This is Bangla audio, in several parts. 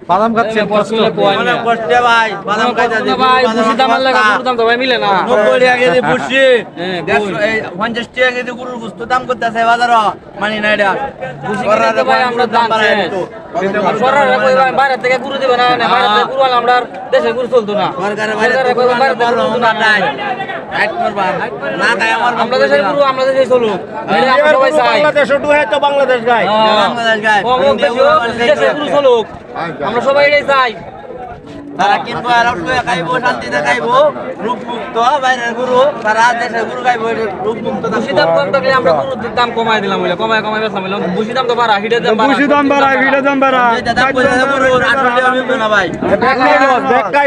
বাদাম খাচ্ছেন কষ্ট অনেক কষ্টে ভাই বাদাম খাইতে ভাই বুঝি দাম লাগা গরুর দাম তো ভাই মিলে না নব্বই টাকা কেজি হ্যাঁ, এই পঞ্চাশ টাকা কেজি গরুর গোস্ত দাম করতেছে বাজার মানি না এটা সরকারের তো ভাই আমরা দাম বাড়ায়। আর সরকারে কই ভাই বাইরে থেকে গুরু দিবে না না বাইরে থেকে গুরু আমরা দেশে গুরু চলতো না সরকারে তো বাইরে থেকে গুরু না না নাই আমার আমরা দেশের গুরু আমরা দেশে চলুক এই আমরা সবাই চাই বাংলাদেশ ডুহে তো বাংলাদেশ গায়। হ্যাঁ। চলুক। আমরা সবাই এটাই চাই। তারা কিনবো আর শুয়ে খাইবো শান্তিতে খাইবো রূপ বাইরের গুরু। তারা দেশের গুরু খাইবো রূপ মুক্ত দাম কম থাকলে আমরা গুরুর দাম কমাই দিলাম বলে কমায় কমায় বলে। দাম তো বাড়া দাম বাড়া। দাম দাম দাম গুরু না ভাই।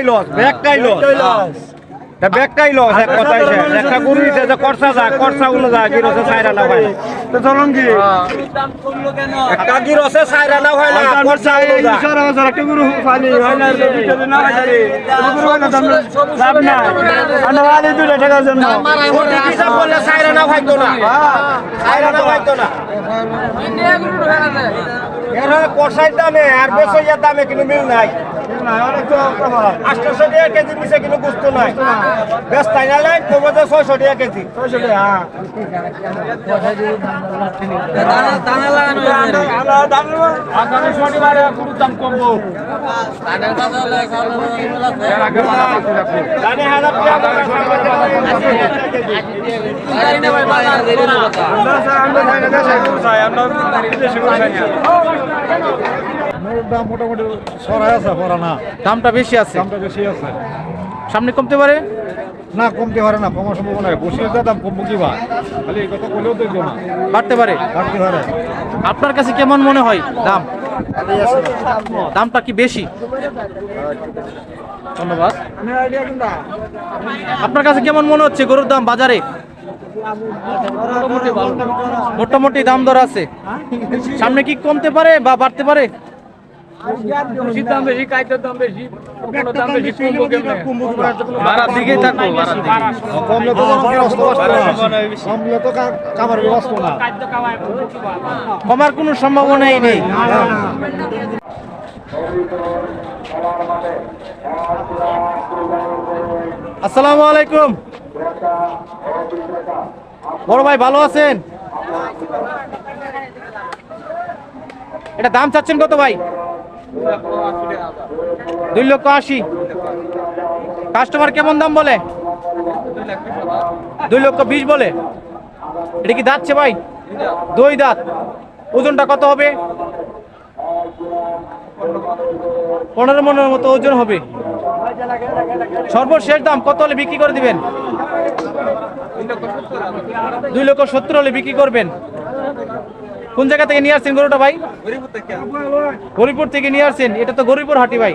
লস লস লস তা ব্যাকটাই লস এক কথা এসে একটা গরু এসে যে করসা যায় করসা গুলো যায় কি রসে সাইরা না। হয় তো চলুন কি দাম কমলো কেন একটা কি রসে সাইরা না হয় না করসা গুলো যায় ইশারা হাজার একটা গরু ফালি হয় না তো না হয় গরু না। দাম লাভ না। আনা ওয়ালি দুটো টাকার জন্য। ওটি হিসাব করলে সাইরা না। হয়তো না। সাইরা না হয়তো না। এর কষাই দামে আর বেসইয়ার দামে কিন্তু মিল নাই। আটশোশো টাকা কেজি নিচে কিন্তু বুঝতো নাই। বেশ তাই না লাই? করব যে ছয়শো টাকা কেজি। ছয়শো টাকা হ্যাঁ। দানা দানা লাগানো আগামী শনিবারে গরুর দাম কমবো জানি হাজার দাম মোটামুটি সরাই আছে পড়া না। দামটা বেশি আছে? দামটা বেশি আছে। সামনে কমতে পারে? না কমতে পারে না কমার সম্ভাবনা বসিয়ে যা দাম কমবো কি বা খালি এই কথা বলেও দেখব না। বাড়তে পারে? বাড়তে পারে। আপনার কাছে কেমন মনে হয় দাম? দামটা কি বেশি? ধন্যবাদ। আপনার কাছে কেমন মনে হচ্ছে গরুর দাম বাজারে? মোটামুটি দাম দর আছে। সামনে কি কমতে পারে বা বাড়তে পারে? বাড়ার দিকেই থাকব বাড়ার কমলে তো কমলে তো কামার ব্যবস্থা না কমার কোনো সম্ভাবনাই নেই আসসালামু আলাইকুম বড় ভাই ভালো আছেন এটা দাম চাচ্ছেন কত ভাই? দুই লক্ষ আশি। কাস্টমার কেমন দাম বলে? দুই লক্ষ বিশ বলে। এটা কি দাঁতছে ভাই? দুই দাঁত। ওজনটা কত হবে? পনেরো মনের মতো ওজন হবে। সর্বশেষ দাম কত হলে বিক্রি করে দিবেন? দুই লক্ষ সত্তর হলে বিক্রি করবেন। কোন জায়গা থেকে নিয়ে আসছেন গরুটা ভাই? গরিপুর থেকে নিয়ে আসছেন। এটা তো গরিপুর হাটি ভাই।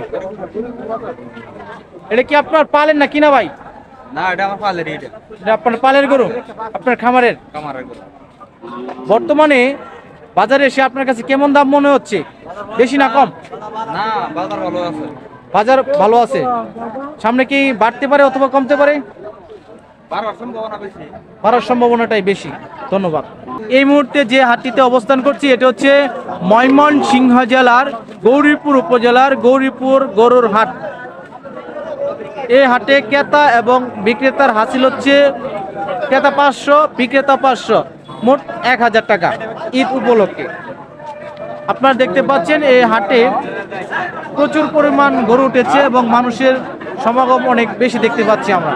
এটা কি আপনার পালেন না কিনা ভাই? না এটা আমার পালের এটা এটা আপনার পালের গরু? আপনার খামারের গরু। বর্তমানে বাজারে এসে আপনার কাছে কেমন দাম মনে হচ্ছে? বেশি না কম? না বাজার ভালো আছে। বাজার ভালো আছে। সামনে কি বাড়তে পারে অথবা কমতে পারে? বাড়ার সম্ভাবনাটাই বেশি। ধন্যবাদ। এই মুহূর্তে যে হাটটিতে অবস্থান করছি এটা হচ্ছে ময়মনসিংহ জেলার গৌরীপুর উপজেলার গৌরীপুর গরুর হাট। এই হাটে ক্রেতা এবং বিক্রেতার হাসিল হচ্ছে ক্রেতা পাঁচশো বিক্রেতা পাঁচশো মোট এক হাজার টাকা ঈদ উপলক্ষে। আপনারা দেখতে পাচ্ছেন এই হাটে প্রচুর পরিমাণ গরু উঠেছে এবং মানুষের সমাগম অনেক বেশি দেখতে পাচ্ছি আমরা।